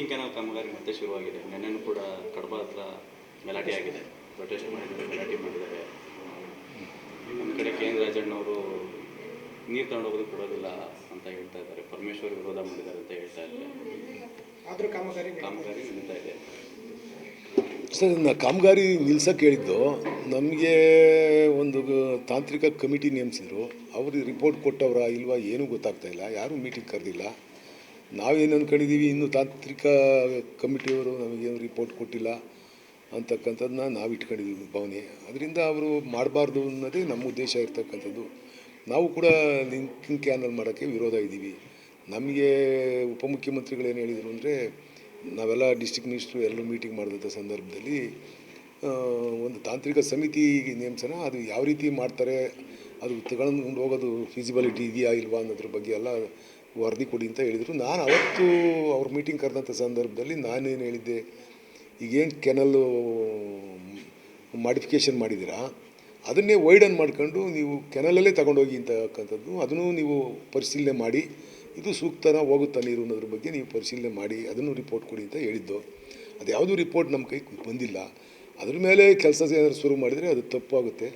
Linking canal ಕಾಮಗಾರಿ ಮತ್ತೆ ಶುರುವಾಗಿದೆ. ನೆನ್ನೆನೂ ಕೂಡ ಕಡಬ ಹತ್ರ ಗಲಾಟೆ ಆಗಿದೆ. ಪ್ರೊಟೆಸ್ಟ್ ಮಾಡಿದ್ದಾರೆ ಗಲಾಟೆ ಮಾಡಿದ್ದಾರೆ. ನಮ್ಮ ಕಡೆ ಕೆ ಎನ್ ರಾಜಣ್ಣವರು ನೀರು ತಗೊಂಡೋಗೋದು ಕೊಡೋದಿಲ್ಲ ಅಂತ ಹೇಳ್ತಾ ಇದ್ದಾರೆ. ಪರಮೇಶ್ವರ್ ವಿರೋಧ ಮಾಡಿದ್ದಾರೆ ಅಂತ ಹೇಳ್ತಾ ಇದ್ದಾರೆ. ಆದರೂ ಕಾಮಗಾರಿ ಕಾಮಗಾರಿ ನಡೀತಾ ಇದೆ. ಸರ್ ನಾ ಕಾಮಗಾರಿ ನಿಲ್ಸಕ್ಕೆ ಹೇಳಿದ್ದು ನಮಗೆ ಒಂದು ಗ- ತಾಂತ್ರಿಕ ಕಮಿಟಿ ನೇಮಿಸಿದ್ರು. ಅವರು ರಿಪೋರ್ಟ್ ಕೊಟ್ಟವರ ಇಲ್ವಾ ಏನೂ ಗೊತ್ತಾಗ್ತಾ ಇಲ್ಲ. ಯಾರೂ ಮೀಟಿಂಗ್ ಕರೆದಿಲ್ಲ. ನಾವೇನು ಅಂದ್ಕೊಂಡಿದ್ದೀವಿ ಇನ್ನೂ ತಾಂತ್ರಿಕ ಕಮಿಟಿಯವರು ನಮಗೇನು ರಿಪೋರ್ಟ್ ಕೊಟ್ಟಿಲ್ಲ ಅಂತಕ್ಕಂಥದ್ದನ್ನ ನಾವು ಇಟ್ಕೊಂಡಿದ್ದೀವಿ ಭಾವನೆ ಅದರಿಂದ ಅವರು ಮಾಡಬಾರ್ದು ಅನ್ನೋದೇ ನಮ್ಮ ಉದ್ದೇಶ ಇರ್ತಕ್ಕಂಥದ್ದು. ನಾವು ಕೂಡ ಲಿಂಕಿಂಗ್ ಕ್ಯಾನಲ್ ಮಾಡೋಕ್ಕೆ ವಿರೋಧ ಇದ್ದೀವಿ. ನಮಗೆ ಉಪಮುಖ್ಯಮಂತ್ರಿಗಳು ಏನು ಹೇಳಿದರು ಅಂದರೆ, ನಾವೆಲ್ಲ ಡಿಸ್ಟಿಕ್ ಮಿನಿಸ್ಟ್ರು ಎಲ್ಲರೂ ಮೀಟಿಂಗ್ ಮಾಡಿದಂಥ ಸಂದರ್ಭದಲ್ಲಿ ಒಂದು ತಾಂತ್ರಿಕ ಸಮಿತಿ ನೇಮಿಸೋಣ ಅದು ಯಾವ ರೀತಿ ಮಾಡ್ತಾರೆ, ಅದು ತಗೊಂಡು ಹೋಗೋದು ಫಿಸಿಬಿಲಿಟಿ ಇದೆಯಾ ಇಲ್ವಾ ಅನ್ನೋದ್ರ ಬಗ್ಗೆ ಎಲ್ಲ ವರದಿ ಕೊಡಿ ಅಂತ ಹೇಳಿದರು. ನಾನು ಅವತ್ತು ಅವ್ರ ಮೀಟಿಂಗ್ ಕರೆದಂಥ ಸಂದರ್ಭದಲ್ಲಿ ನಾನೇನು ಹೇಳಿದ್ದೆ, ಈಗೇನು ಕೆನಲ್ಲು ಮಾಡಿಫಿಕೇಷನ್ ಮಾಡಿದ್ದೀರಾ, ಅದನ್ನೇ ವೈಡನ್ ಮಾಡ್ಕೊಂಡು ನೀವು ಕೆನಲಲ್ಲೇ ತಗೊಂಡೋಗಿ ಅಂತಕ್ಕಂಥದ್ದು, ಅದನ್ನು ನೀವು ಪರಿಶೀಲನೆ ಮಾಡಿ, ಇದು ಸೂಕ್ತನ ಹೋಗುತ್ತಾ ನೀರು ಅನ್ನೋದ್ರ ಬಗ್ಗೆ ನೀವು ಪರಿಶೀಲನೆ ಮಾಡಿ, ಅದನ್ನು ರಿಪೋರ್ಟ್ ಕೊಡಿ ಅಂತ ಹೇಳಿದ್ದು. ಅದು ಯಾವುದೂ ರಿಪೋರ್ಟ್ ನಮ್ಮ ಕೈ ಬಂದಿಲ್ಲ. ಅದ್ರ ಮೇಲೆ ಕೆಲಸ ಏನಾದರೂ ಶುರು ಮಾಡಿದರೆ ಅದು ತಪ್ಪಾಗುತ್ತೆ.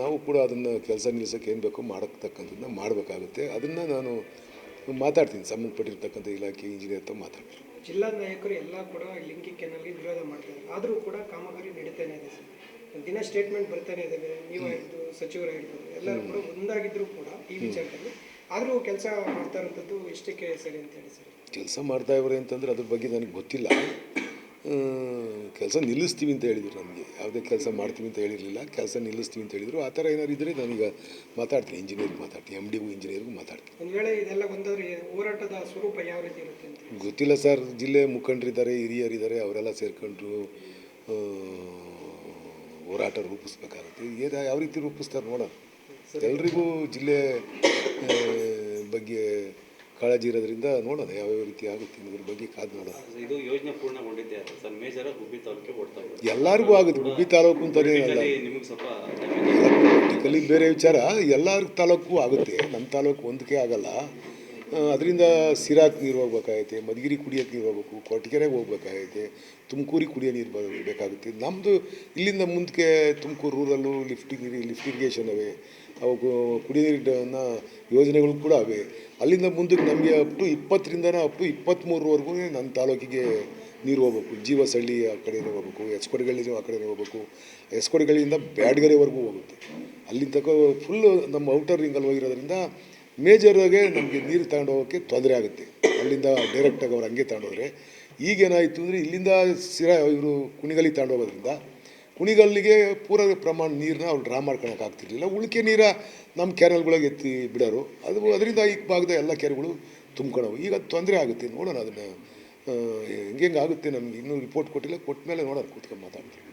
ನಾವು ಕೂಡ ಅದನ್ನು ಕೆಲಸ ನಿಲ್ಲಿಸೋಕ್ಕೆ ಏನು ಬೇಕೋ ಮಾಡತಕ್ಕಂಥದ್ದನ್ನ ಮಾಡಬೇಕಾಗುತ್ತೆ. ಅದನ್ನು ನಾನು ಮಾತಾಡ್ತೀನಿ ಸಂಬಂಧಪಟ್ಟಿರ್ತಕ್ಕಂಥ ಇಲಾಖೆ ಇಂಜಿನಿಯರ್ ಹತ್ರ ಮಾತಾಡ್ತೀನಿ. ಜಿಲ್ಲಾ ನಾಯಕರು ಎಲ್ಲ ಕೂಡ ಲಿಂಕಿ ಕೆನಲ್ಗೆ ವಿರೋಧ ಮಾಡ್ತಾರೆ. ಆದರೂ ಕೂಡ ಕಾಮಗಾರಿ ನಡೀತಾನೆ ಇದೆ ಸರ್. ದಿನ ಸ್ಟೇಟ್ಮೆಂಟ್ ಬರ್ತಾನೆ ಇದೆ ನೀವು ಇದ್ದಾವೆ ಸಚಿವರು ಆಗಿರ್ಬೋದು ಎಲ್ಲರೂ ಕೂಡ ಒಂದಾಗಿದ್ದರೂ ಕೂಡ ಈ ವಿಚಾರದಲ್ಲಿ ಆದರೂ ಕೆಲಸ ಮಾಡ್ತಾ ಇರೋಂಥದ್ದು ಎಷ್ಟಕ್ಕೆ ಸರಿ ಅಂತ ಹೇಳಿ ಸರ್. ಕೆಲಸ ಮಾಡ್ತಾ ಇವರು ಅಂತಂದರೆ ಅದ್ರ ಬಗ್ಗೆ ನನಗೆ ಗೊತ್ತಿಲ್ಲ. ಕೆಲಸ ನಿಲ್ಲಿಸ್ತೀವಿ ಅಂತ ಹೇಳಿದ್ರು ನಮಗೆ. ಯಾವುದೇ ಕೆಲಸ ಮಾಡ್ತೀವಿ ಅಂತ ಹೇಳಿರಲಿಲ್ಲ. ಕೆಲಸ ನಿಲ್ಲಿಸ್ತೀವಿ ಅಂತ ಹೇಳಿದರು. ಆ ಥರ ಏನಾದ್ರು ಇದ್ದರೆ ನಾನೀಗ ಮಾತಾಡ್ತೀನಿ. ಇಂಜಿನಿಯರ್ಗೆ ಮಾತಾಡ್ತೀನಿ. ಎಂ ಡಿಗೂ ಇಂಜಿನಿಯರ್ಗೂ ಮಾತಾಡ್ತೀನಿ. ಒಂದು ವೇಳೆ ಇದೆಲ್ಲ ಒಂದಾದ್ರೆ ಹೋರಾಟದ ಸ್ವರೂಪ ಯಾವ ರೀತಿ ಇರುತ್ತೆ ಅಂತ ಗೊತ್ತಿಲ್ಲ ಸರ್. ಜಿಲ್ಲೆ ಮುಖಂಡರಿದ್ದಾರೆ ಹಿರಿಯರಿದ್ದಾರೆ ಅವರೆಲ್ಲ ಸೇರ್ಕೊಂಡ್ರು ಹೋರಾಟ ರೂಪಿಸ್ಬೇಕಾಗುತ್ತೆ. ಏನ ಯಾವ ರೀತಿ ರೂಪಿಸ್ತಾರೆ ನೋಡೋಣ. ಎಲ್ರಿಗೂ ಜಿಲ್ಲೆ ಬಗ್ಗೆ ಕಾಳಜಿ ಇರೋದ್ರಿಂದ ಯಾವ ಯಾವ್ಯಾವ ರೀತಿ ಆಗುತ್ತೆ ಅನ್ನೋದ್ರ ಬಗ್ಗೆ ಕಾದು ನೋಡೋದು ಇದು ಯೋಜನೆ ಪೂರ್ಣಗೊಂಡಿದ್ದೆ ಅಂತ ಸರ್ ಮೇಜರ ಗುಬ್ಬಿ ತಾಲೂಕಿಗೆ ಓಡ್ತಾ ಇದೆ. ಎಲ್ಲರಿಗೂ ಆಗುತ್ತೆ. ಗುಬ್ಬಿ ತಾಲೂಕು ಅಂತಲೇ ಅಲ್ಲ ನಿಮಗೆ ಸ್ವಲ್ಪ ಪೊಲಿಟಿಕಲಿ ಬೇರೆ ವಿಚಾರ. ಎಲ್ಲರ ತಾಲೂಕು ಆಗುತ್ತೆ. ನಮ್ಮ ತಾಲೂಕು ಒಂದಕ್ಕೆ ಆಗಲ್ಲ. ಅದರಿಂದ ಸಿರಾಕ್ ನೀರು ಹೋಗ್ಬೇಕಾಗೈತೆ ಮಧುಗಿರಿ ಕುಡಿಯೋಕ್ಕೆ ನೀರು ಹೋಗ್ಬೇಕು ಕೊಟ್ಟಿಗೆರೆಗೆ ಹೋಗ್ಬೇಕಾಗೈತೆ ತುಮಕೂರಿಗೆ ಕುಡಿಯೋ ನೀರು ಬ- ಬೇಕಾಗುತ್ತೆ. ನಮ್ಮದು ಇಲ್ಲಿಂದ ಮುಂದಕ್ಕೆ Tumakuru rural lifting lift irrigation ಅವೆ. ಅವು ಕುಡಿಯ ನೀರಿನ ಯೋಜನೆಗಳು ಕೂಡ ಅವೆ. ಅಲ್ಲಿಂದ ಮುಂದಕ್ಕೆ ನಮಗೆ ಅಪ್ ಟು ಇಪ್ಪತ್ತರಿಂದನೇ ಅಪ್ ಟು ಇಪ್ಪತ್ತ್ಮೂರವರೆಗೂ ನನ್ನ ತಾಲೂಕಿಗೆ ನೀರು ಹೋಗ್ಬೇಕು. ಜೀವಸಳ್ಳಿ ಆ ಕಡೆನೇ ಹೋಗ್ಬೇಕು. ಎಸ್ಕೊಡಗಳ್ಳಿ ಆ ಕಡೆನೇ ಹೋಗ್ಬೇಕು. ಎಸ್ಕೊಡಿಗಳಿಂದ ಬ್ಯಾಡ್ಗೆರೆವರೆಗೂ ಹೋಗುತ್ತೆ. ಅಲ್ಲಿಂದ ತನಕ ಫುಲ್ಲು ನಮ್ಮ ಔಟರ್ ರಿಂಗಲ್ಲಿ ಹೋಗಿರೋದ್ರಿಂದ ಮೇಜರಾಗೆ ನಮಗೆ ನೀರು ತಗೊಂಡು ಹೋಗೋಕ್ಕೆ ತೊಂದರೆ ಆಗುತ್ತೆ. ಅಲ್ಲಿಂದ ಡೈರೆಕ್ಟಾಗಿ ಅವ್ರು ಹಂಗೆ ತಗೊಂಡೋದ್ರೆ ಈಗೇನಾಯಿತು ಅಂದರೆ ಇಲ್ಲಿಂದ ಸಿರಾ ಇವರು ಕುಣಿಗಲ್ಲಿ ತಗೊಂಡೋಗೋದ್ರಿಂದ ಕುಣಿಗಲ್ಲಿಗೆ ಪೂರ ಪ್ರಮಾಣ ನೀರನ್ನ ಅವ್ರು ಡ್ರಾ ಮಾಡ್ಕೊಳಕ್ಕೆ ಆಗ್ತಿರ್ಲಿಲ್ಲ. ಉಳಿಕೆ ನೀರ ನಮ್ಮ ಕ್ಯಾನಲ್ಗಳಿಗೆ ಎತ್ತಿ ಬಿಡೋರು. ಅದು ಅದರಿಂದ ಈ ಭಾಗದ ಎಲ್ಲ ಕೆರೆಗಳು ತುಂಬ್ಕೊಳವು. ಈಗ ತೊಂದರೆ ಆಗುತ್ತೆ. ನೋಡೋಣ ಅದನ್ನು ಹೆಂಗೆ ಆಗುತ್ತೆ ನಮ್ಗೆ ಇನ್ನೂ ರಿಪೋರ್ಟ್ ಕೊಟ್ಟಿಲ್ಲ. ಕೊಟ್ಟ ಮೇಲೆ ನೋಡೋಣ, ಕೂತ್ಕೊಂಡು ಮಾತಾಡ್ತೀವಿ.